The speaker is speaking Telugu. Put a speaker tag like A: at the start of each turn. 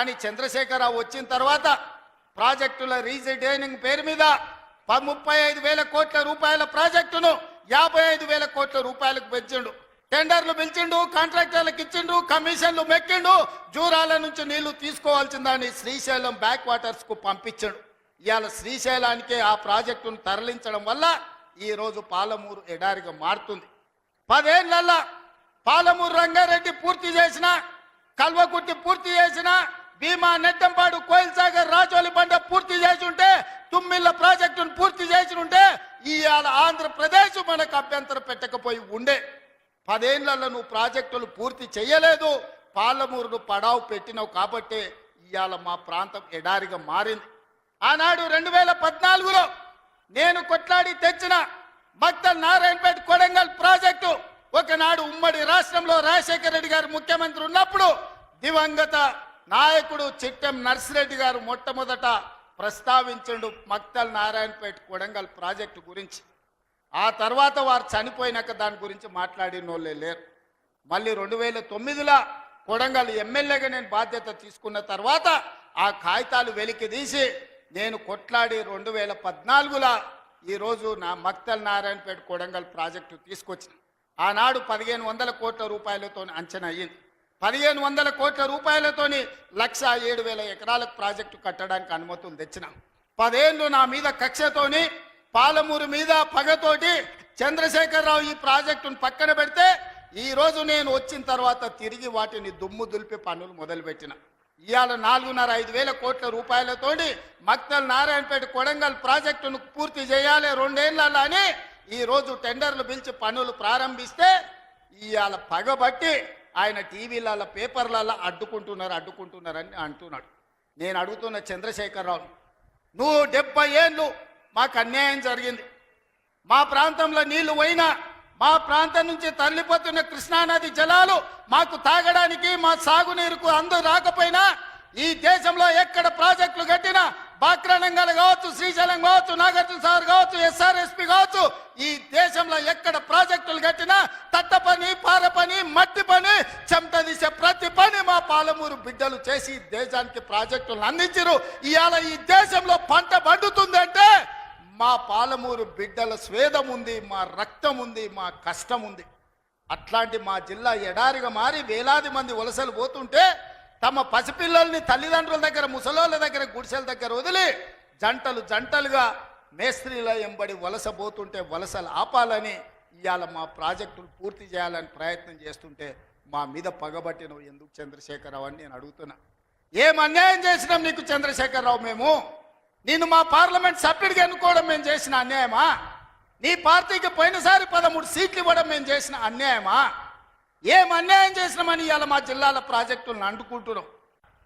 A: కానీ చంద్రశేఖరరావు వచ్చిన తర్వాత ప్రాజెక్టుల రీజైనింగ్ పేరు మీద ముప్పై ఐదు వేల కోట్ల రూపాయల ప్రాజెక్టును యాభై ఐదు వేల కోట్ల రూపాయలకు పెంచిండు. టెండర్లు పిలిచిండు కాంట్రాక్టర్లకు ఇచ్చిండు కమిషన్లు మెక్కిండు జూరాల నుంచి నీళ్ళు తీసుకోవాల్సిందని శ్రీశైలం బ్యాక్ వాటర్స్కు పంపించాడు. ఇవాళ శ్రీశైలానికే ఆ ప్రాజెక్టును తరలించడం వల్ల ఈరోజు పాలమూరు ఎడారిగా మారుతుంది. పదేళ్ళల్లా పాలమూరు రంగారెడ్డి పూర్తి చేసిన కల్వకుర్తి పూర్తి చేసిన భీమా నెట్టంపాడు కోయిల్ సాగర్ రాజోలి బండ పూర్తి చేసి ఉంటే తుమ్మిళ్ళ ప్రాజెక్టును పూర్తి చేసి ఉంటే ఇవాళ ఆంధ్రప్రదేశ్ మనకు అభ్యంతరం పెట్టకపోయి ఉండే. పదేళ్ళలో నువ్వు ప్రాజెక్టులు పూర్తి చేయలేదు. పాలమూరును పడావు పెట్టినావు కాబట్టి ఇవాళ మా ప్రాంతం ఎడారిగా మారింది. ఆనాడు రెండు వేల పద్నాలుగులో నేను కొట్లాడి తెచ్చిన భక్త నారాయణపేట కొడంగల్ ప్రాజెక్టు ఒకనాడు ఉమ్మడి రాష్ట్రంలో రాజశేఖర రెడ్డి గారు ముఖ్యమంత్రి ఉన్నప్పుడు దివంగత నాయకుడు చిట్టెం నర్సిరెడ్డి గారు మొట్టమొదట ప్రస్తావించండు మక్తల్ నారాయణపేట కొడంగల్ ప్రాజెక్టు గురించి. ఆ తర్వాత వారు చనిపోయినాక దాని గురించి మాట్లాడిన వాళ్ళే లేరు. మళ్ళీ రెండు వేల తొమ్మిదిలో కొడంగల్ ఎమ్మెల్యేగా నేను బాధ్యత తీసుకున్న తర్వాత ఆ కాగితాలు వెలికి తీసి నేను కొట్లాడి రెండు వేల పద్నాలుగులో ఈరోజు నా మక్తల్ నారాయణపేట కొడంగల్ ప్రాజెక్టు తీసుకొచ్చిన. ఆనాడు పదిహేను వందల కోట్ల రూపాయలతో అంచనా అయ్యింది. పదిహేను వందల కోట్ల రూపాయలతోని లక్ష ఏడు వేల ఎకరాలకు ప్రాజెక్టు కట్టడానికి అనుమతులు తెచ్చినాం. పదేళ్ళు నా మీద కక్షతోని పాలమూరు మీద పగతోటి చంద్రశేఖరరావు ఈ ప్రాజెక్టును పక్కన పెడితే ఈరోజు నేను వచ్చిన తర్వాత తిరిగి వాటిని దుమ్ము దులిపి పనులు మొదలుపెట్టిన. ఇవాళ నాలుగున్నర ఐదు వేల కోట్ల రూపాయలతోటి మక్తల్ నారాయణపేట కొడంగల్ ప్రాజెక్టును పూర్తి చేయాలి రెండేళ్ళలో అని ఈరోజు టెండర్లు పిలిచి పనులు ప్రారంభిస్తే ఇవాళ పగబట్టి ఆయన టీవీలలో పేపర్లలో అడ్డుకుంటున్నారు అడ్డుకుంటున్నారని అంటున్నాడు. నేను అడుగుతున్న చంద్రశేఖరరావు నువ్వు డెబ్బై ఏళ్ళు మాకు అన్యాయం జరిగింది. మా ప్రాంతంలో నీళ్ళు పోయినా మా ప్రాంతం నుంచి తరలిపోతున్న కృష్ణానది జలాలు మాకు తాగడానికి మా సాగునీరుకు అందు రాకపోయినా ఈ దేశంలో ఎక్కడ ప్రాజెక్టులు కట్టినా బాక్రానంగల్ కావచ్చు శ్రీశైలం కావచ్చు నాగార్జున సాగర్ కావచ్చు ఎస్ఆర్ఎస్పి కావచ్చు ఈ దేశంలో ఎక్కడ ప్రాజెక్టులు కట్టినా తట్ట పని పార పని మట్టి పాలమూరు బిడ్డలు చేసి దేశానికి ప్రాజెక్టులను అందించరు ఇవాళ ఈ దేశంలో పంట పండుతుందంటే మా పాలమూరు బిడ్డల స్వేదం ఉంది మా రక్తం ఉంది మా కష్టం ఉంది. అట్లాంటి మా జిల్లా ఎడారిగా మారి వేలాది మంది వలసలు పోతుంటే తమ పసిపిల్లల్ని తల్లిదండ్రుల దగ్గర ముసలోళ్ళ దగ్గర గుడిసెల దగ్గర వదిలి జంటలు జంటలుగా మేస్త్రీల ఎంబడి వలస పోతుంటే వలసలు ఆపాలని ఇవాళ మా ప్రాజెక్టులు పూర్తి చేయాలని ప్రయత్నం చేస్తుంటే మా మీద పగబట్టినవు ఎందుకు చంద్రశేఖరరావు అని నేను అడుగుతున్నా. ఏం అన్యాయం చేసినాం నీకు చంద్రశేఖరరావు మేము? నిన్ను మా పార్లమెంట్ సభ్యుడిగా ఎన్నుకోవడం మేము చేసిన అన్యాయమా? నీ పార్టీకి పోయినసారి పదమూడు సీట్లు ఇవ్వడం మేము చేసిన అన్యాయమా? ఏం అన్యాయం చేసినామని ఇవాళ మా జిల్లాల ప్రాజెక్టులను అంటుకుంటున్నాం.